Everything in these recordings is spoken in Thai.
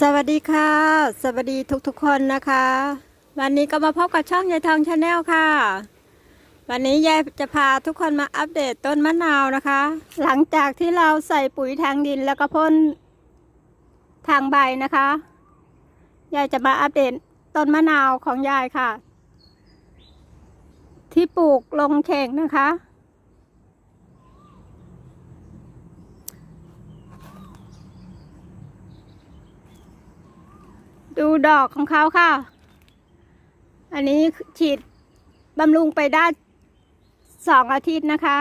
สวัสดีค่ะ สวัสดีทุกๆคนนะคะ วันนี้ก็มาพบกับช่องยายทองชาแนลค่ะ วันนี้ยายจะพาทุกคนมาอัปเดตต้นมะนาวนะคะ หลังจากที่เราใส่ปุ๋ยทางดินแล้วก็พ่นทางใบนะคะยายจะมาอัปเดตต้นมะนาวของยายค่ะ ที่ปลูกลงเข่งนะคะ ดูดอกของเขาค่ะ อันนี้ฉีดบำรุงไปได้สองอาทิตย์นะคะ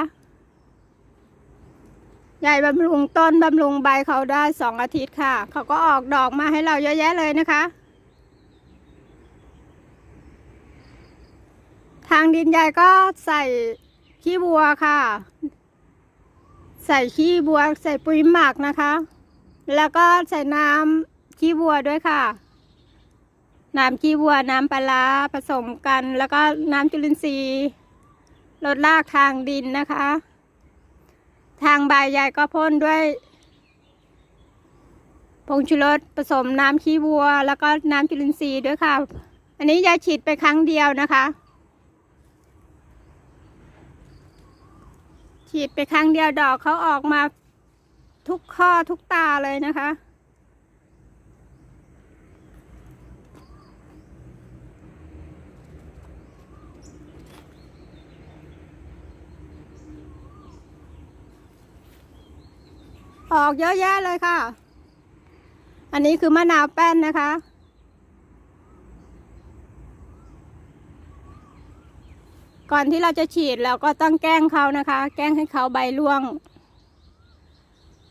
ใหญ่บำรุงต้นบำรุงใบเขาได้สองอาทิตย์ค่ะ เขาก็ออกดอกมาให้เราเยอะแยะเลยนะคะ ทางดินใหญ่ก็ใส่ขี้บัวค่ะ ใส่ขี้บัวใส่ปุ๋ยหมักนะคะ แล้วก็ใส่น้ำขี้บัวด้วยค่ะ น้ำขี้วัวน้ำปลาผสมกัน แล้วก็น้ำจุลินทรีย์ลดรากทางดินนะคะ ทางใบใหญ่ก็พ่นด้วยผงชูรสผสมน้ำขี้วัว แล้วก็น้ำจุลินทรีย์ด้วยค่ะ อันนี้ยาฉีดไปครั้งเดียวนะคะ ฉีดไปครั้งเดียวดอกเขาออกมาทุกข้อทุกตาเลยนะคะ ออกเยอะแยะเลยค่ะ อันนี้คือมะนาวแป้นนะคะ ก่อนที่เราจะฉีดเราก็ต้องแกล้งเขานะคะ แกล้งให้เขาใบร่วง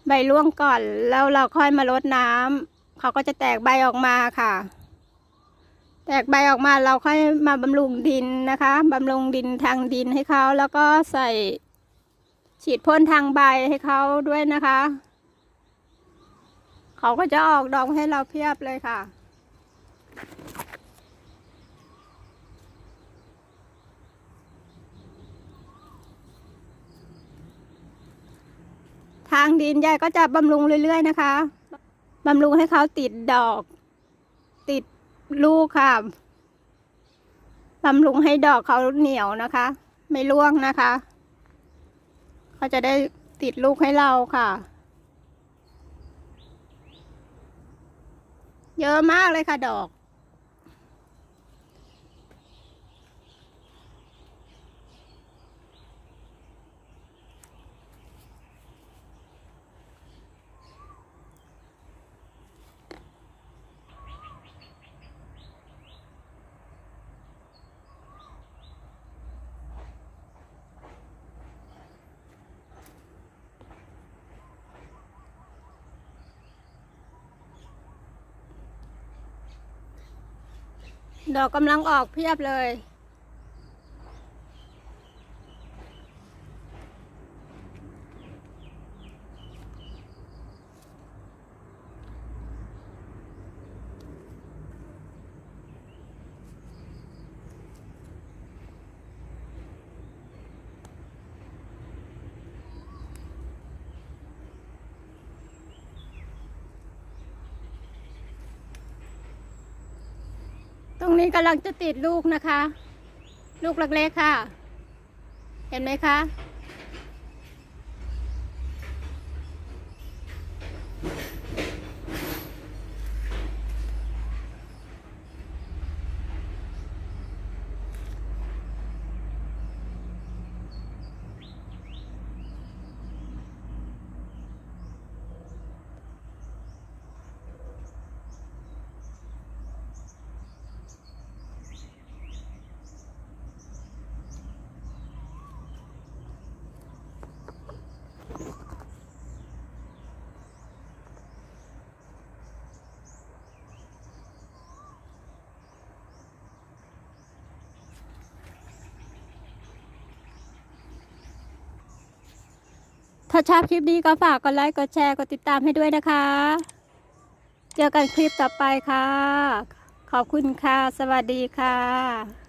ใบร่วงก่อนแล้วเราค่อยมาลดน้ำเขาก็จะแตกใบออกมาค่ะ แตกใบออกมาเราค่อยมาบำรุงดินนะคะบำรุงดินทางดินให้เขาแล้วก็ใส่ฉีดพ่นทางใบให้เขาด้วยนะคะ เขาก็จะออกดอกให้เราเพียบเลยค่ะ ทางดินยายก็จะบำรุงเรื่อยๆนะคะบำรุงให้เขาติดดอก ติดลูกค่ะบำรุงให้ดอกเขาเหนียวนะคะ ไม่ร่วงนะคะ เขาจะได้ติดลูกให้เราค่ะ เยอะมากเลยค่ะดอก ดอกกำลังออกเพียบเลย ตรงนี้กำลังจะติดลูกนะคะ ลูกเล็กๆค่ะ เห็นไหมคะ ถ้าชอบคลิปนี้ก็ฝากกดไลค์ กดแชร์ กดติดตามให้ด้วยนะคะ เจอกันคลิปต่อไปค่ะ ขอบคุณค่ะ สวัสดีค่ะ